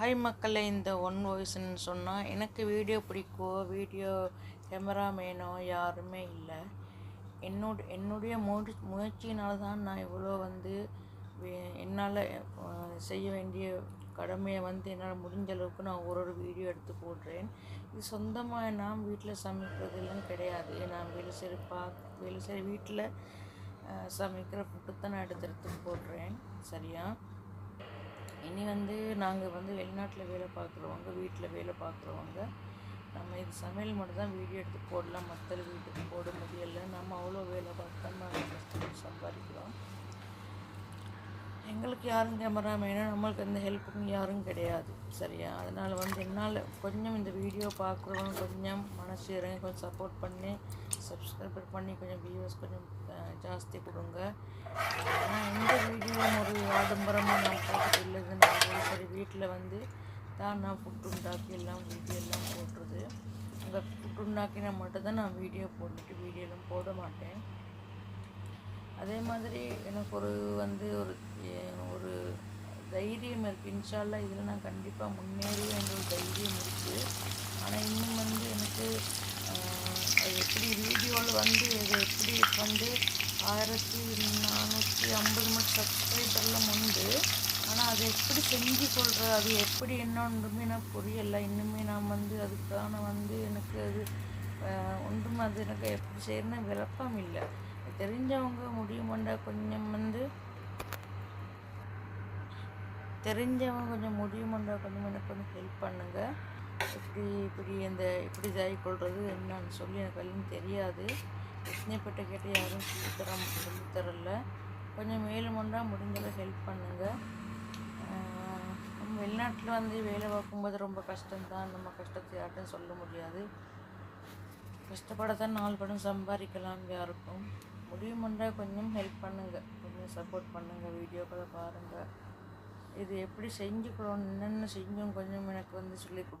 Hi மக்களை இந்த one வாய்ஸ்ன்னு சொன்னால் எனக்கு வீடியோ பிடிக்கோ வீடியோ கேமராமேனோ யாருமே இல்லை. என்னோட என்னுடைய முடி முயற்சியினால தான் நான் இவ்வளோ வந்து வே- என்னால் செய்ய வேண்டிய கடமையை வந்து என்னால் முடிஞ்ச அளவுக்கு நான் ஒரு ஒரு வீடியோ எடுத்து போடுறேன். இது சொந்தமாக நான் வீட்டில் சமைக்கிறதெல்லாம் கிடையாது. நான் வேலை சரி பா வேலை சரி வீட்டில் சமைக்கிற ஃபுட்டு தான் நான் எடுத்து எடுத்து போடுறேன். சரியா? வந்து நாங்கள் வந்து வெளிநாட்டில் வேலை பார்க்குறவங்க வீட்டில் வேலை பார்க்குறவங்க நம்ம இது சமையல் மட்டும் தான் வீடியோ எடுத்து போடலாம் மற்ற வீட்டுக்கு போட முடியல. நம்ம அவ்வளோ வேலை பார்த்து தான் நாங்கள் கஷ்டப்பட்டு சம்பாதிக்கிறோம். எங்களுக்கு யாரும் கேமராமேனோ நம்மளுக்கு எந்த ஹெல்ப்புக்கும் யாரும் கிடையாது சரியா? அதனால் வந்து என்னால் கொஞ்சம் இந்த வீடியோ பார்க்குறவங்க கொஞ்சம் மனசு இறங்கி கொஞ்சம் சப்போர்ட் பண்ணி சப்ஸ்கிரைபர் பண்ணி கொஞ்சம் வியூவர்ஸ் கொஞ்சம் ஜாஸ்தி கொடுங்க ஆனால் இந்த வீடியோ ஒரு ஆடம்பரமாக நான் போட்டது இல்லைது நான் சரி வீட்டில் வந்து தான் நான் ஃபுட் உண்டாக்கி எல்லாம் வீடியோ எல்லாம் போட்டுறது அங்கே ஃபுட் உண்டாக்கினா நான் வீடியோ போட்டுட்டு வீடியோலாம் போட மாட்டேன். அதே மாதிரி எனக்கு ஒரு வந்து ஒரு ஒரு தைரியம் இருக்குது இன்ஷால்லாம் இதில் நான் கண்டிப்பாக முன்னேறுவேன் ஒரு தைரியம் இருக்குது ஆனால் இன்னும் வந்து எனக்கு அது எப்படி வீடியோவில் வந்து இது எப்படி வந்து ஆயிரத்தி நானூற்றி ஐம்பது மட்டும் சப்ஸ்கிரைபர்லாம் உண்டு. ஆனால் அது எப்படி செஞ்சு கொள்கிற அது எப்படி என்னொன்றுமே நான் புரியலை. இன்னுமே நான் வந்து அதுக்கான வந்து எனக்கு அது ஒன்றும் அது எனக்கு எப்படி செய்யணும்னு விளப்பம் இல்லை. தெரிஞ்சவங்க முடியுமாண்டா கொஞ்சம் வந்து தெரிஞ்சவங்க கொஞ்சம் முடியுமாண்டா கொஞ்சம் எனக்கு கொஞ்சம் ஹெல்ப் பண்ணுங்கள் இப்படி இப்படி இந்த இப்படி இதாகி கொள்வது என்னன்னு சொல்லி எனக்கு எல்லாம் தெரியாது. பிரச்சனைப்பட்ட கேட்டு யாரும் சொல்லித்தர சொல்லித்தரல கொஞ்சம் மேலும் ஒன்றா முடிஞ்சளவு ஹெல்ப் பண்ணுங்கள் நம்ம வெளிநாட்டில் வந்து வேலை பார்க்கும்போது ரொம்ப கஷ்டம்தான். நம்ம கஷ்டத்தை யார்ட்டும் சொல்ல முடியாது. கஷ்டப்படத்தான் நாலு படம் சம்பாதிக்கலாம் யாருக்கும் முடியுமென்றா கொஞ்சம் ஹெல்ப் பண்ணுங்கள் கொஞ்சம் சப்போர்ட் பண்ணுங்கள் வீடியோக்களை பாருங்கள் இது எப்படி செஞ்சுக்கணும் என்னென்ன செஞ்சோம் கொஞ்சம் எனக்கு வந்து சொல்லிக் கொடுங்க